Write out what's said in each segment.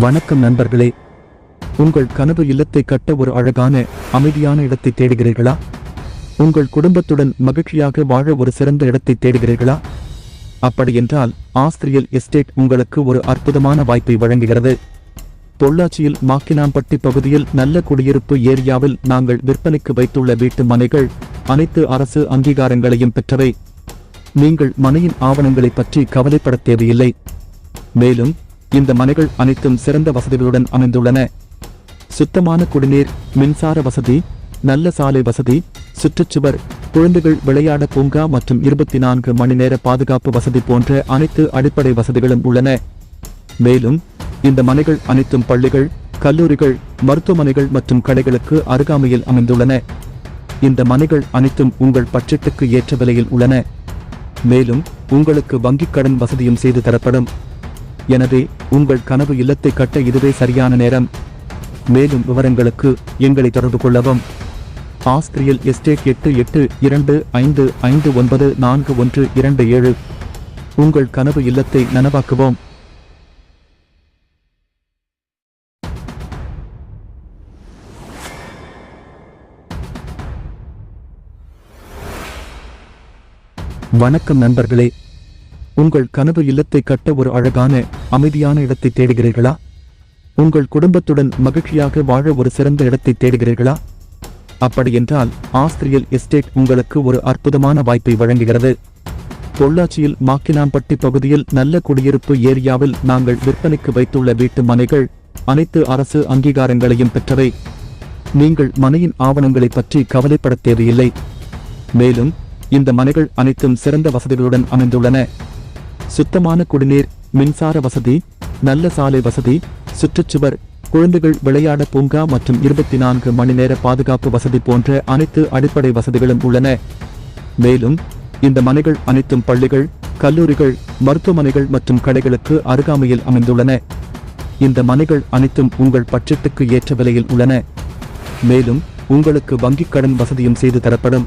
வணக்கம் நண்பர்களே. உங்கள் கனவு இல்லத்தை கட்ட ஒரு அழகான அமைதியான இடத்தை தேடுகிறீர்களா? உங்கள் குடும்பத்துடன் மகிழ்ச்சியாக வாழ ஒரு சிறந்த இடத்தை தேடுகிறீர்களா? அப்படியென்றால் ஆஸ்திரியல் எஸ்டேட் உங்களுக்கு ஒரு அற்புதமான வாய்ப்பை வழங்குகிறது. பொள்ளாச்சியில் மாக்கினாம்பட்டி பகுதியில் நல்ல குடியிருப்பு ஏரியாவில் நாங்கள் விற்பனைக்கு வைத்துள்ள வீட்டு மனைகள் அனைத்து அரசு அங்கீகாரங்களையும் பெற்றவை. நீங்கள் மனையின் ஆவணங்களை பற்றி கவலைப்பட தேவையில்லை. மேலும் இந்த மனைகள் அனைத்தும் சிறந்த வசதிகளுடன் அமைந்துள்ளன. சுத்தமான குடிநீர் மின்சார வசதி நல்ல சாலை வசதி சுற்றுச்சுவர் குழந்தைகள் விளையாட பூங்கா மற்றும் இருபத்தி நான்கு மணி நேர பாதுகாப்பு வசதி போன்ற அனைத்து அடிப்படை வசதிகளும் உள்ளன. மேலும் இந்த மனைகள் அனைத்தும் பள்ளிகள் கல்லூரிகள் மருத்துவமனைகள் மற்றும் கடைகளுக்கு அருகாமையில் அமைந்துள்ளன. இந்த மனைகள் அனைத்தும் உங்கள் பட்ஜெட்டுக்கு ஏற்ற விலையில் உள்ளன. மேலும் உங்களுக்கு வங்கிக் கடன் வசதியும் செய்து தரப்படும். எனவே உங்கள் கனவு இல்லத்தை கட்ட இதுவே சரியான நேரம். மேலும் விவரங்களுக்கு எங்களை தொடர்பு கொள்ளவும். ஆஸ்திரியல் எஸ்டேட் எட்டு எட்டு இரண்டு ஐந்து ஐந்து ஒன்பது நான்கு ஒன்று இரண்டு ஏழு. உங்கள் கனவு இல்லத்தை நனவாக்குவோம். வணக்கம் நண்பர்களே. உங்கள் கனவு இல்லத்தை கட்ட ஒரு அழகான அமைதியான இடத்தை தேடுகிறீர்களா? உங்கள் குடும்பத்துடன் மகிழ்ச்சியாக வாழ ஒரு சிறந்த இடத்தை தேடுகிறீர்களா? அப்படியென்றால் ஆஸ்திரியல் எஸ்டேட் உங்களுக்கு ஒரு அற்புதமான வாய்ப்பை வழங்குகிறது. பொள்ளாச்சியில் மாக்கினாம்பட்டி பகுதியில் நல்ல குடியிருப்பு ஏரியாவில் நாங்கள் விற்பனைக்கு வைத்துள்ள வீட்டு மனைகள் அனைத்து அரசு அங்கீகாரங்களையும் பெற்றவை. நீங்கள் மனையின் ஆவணங்களை பற்றி கவலைப்பட தேவையில்லை. மேலும் இந்த மனைகள் அனைத்தும் சிறந்த வசதிகளுடன் அமைந்துள்ளன. சுத்தமான குடிநீர் மின்சார வசதி நல்ல சாலை வசதி சுற்றுச்சுவர் குழந்தைகள் விளையாட பூங்கா மற்றும் இருபத்தி நான்கு மணி நேர பாதுகாப்பு வசதி போன்ற அனைத்து அடிப்படை வசதிகளும் உள்ளன. மேலும் இந்த மனைகள் அனைத்தும் பள்ளிகள் கல்லூரிகள் மருத்துவமனைகள் மற்றும் கடைகளுக்கு அருகாமையில் அமைந்துள்ளன. இந்த மனைகள் அனைத்தும் உங்கள் பட்ஜெட்டுக்கு ஏற்ற விலையில் உள்ளன. மேலும் உங்களுக்கு வங்கிக் கடன் வசதியும் செய்து தரப்படும்.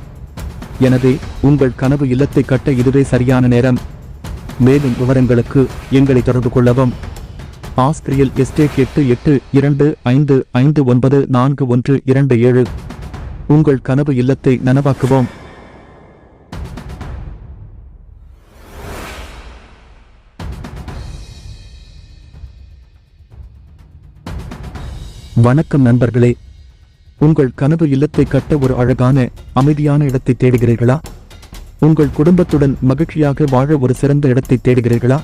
எனவே உங்கள் கனவு இல்லத்தை கட்ட இதுவே சரியான நேரம். மேலும் விவரங்களுக்கு எங்களை தொடர்பு கொள்ளவும். ஆஸ்திரியல் எஸ்டேட் எட்டு எட்டு இரண்டு ஐந்து ஐந்து ஒன்பது நான்கு ஒன்று இரண்டு ஏழு. உங்கள் கனவு இல்லத்தை நனவாக்குவோம். வணக்கம் நண்பர்களே. உங்கள் கனவு இல்லத்தை கட்ட ஒரு அழகான அமைதியான இடத்தை தேடுகிறீர்களா? உங்கள் குடும்பத்துடன் மகிழ்ச்சியாக வாழ ஒரு சிறந்த இடத்தை தேடுகிறீர்களா?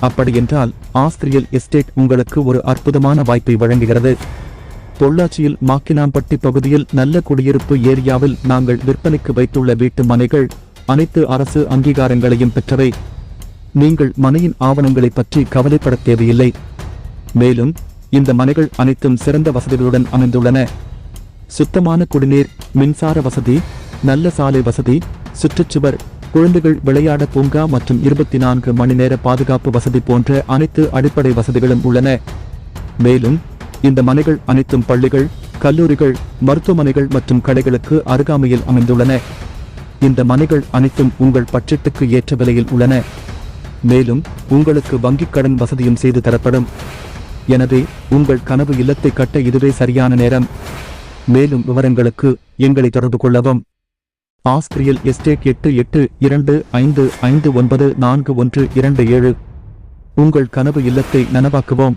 அப்படியென்றால் ஆஸ்திரியல் எஸ்டேட் உங்களுக்கு ஒரு அற்புதமான வாய்ப்பை வழங்குகிறது. பொள்ளாச்சியில் மாக்கினாம்பட்டி பகுதியில் நல்ல குடியிருப்பு ஏரியாவில் நாங்கள் விற்பனைக்கு வைத்துள்ள வீட்டு மனைகள் அனைத்து அரசு அங்கீகாரங்களையும் பெற்றவை. நீங்கள் மனையின் ஆவணங்களை பற்றி கவலைப்பட தேவையில்லை. மேலும் இந்த மனைகள் அனைத்தும் சிறந்த வசதிகளுடன் அமைந்துள்ளன. சுத்தமான குடிநீர் மின்சார வசதி நல்ல சாலை வசதி சுற்றுச்சுவர் குழந்தைகள் விளையாட பூங்கா மற்றும் இருபத்தி நான்கு மணி நேர பாதுகாப்பு வசதி போன்ற அனைத்து அடிப்படை வசதிகளும் உள்ளன. மேலும் இந்த மனைகள் அனைத்தும் பள்ளிகள் கல்லூரிகள் மருத்துவமனைகள் மற்றும் கடைகளுக்கு அருகாமையில் அமைந்துள்ளன. இந்த மனைகள் அனைத்தும் உங்கள் பட்ஜெட்டுக்கு ஏற்ற விலையில் உள்ளன. மேலும் உங்களுக்கு வங்கிக் கடன் வசதியும் செய்து தரப்படும். எனவே உங்கள் கனவு இல்லத்தை கட்ட இதுவே சரியான நேரம். மேலும் விவரங்களுக்கு எங்களை தொடர்பு கொள்ளவும். ஆஸ்திரியல் எஸ்டேட் எட்டு எட்டு இரண்டு ஐந்து ஐந்து ஒன்பது நான்கு ஒன்று இரண்டு ஏழு. உங்கள் கனவு இல்லத்தை நனவாக்குவோம்.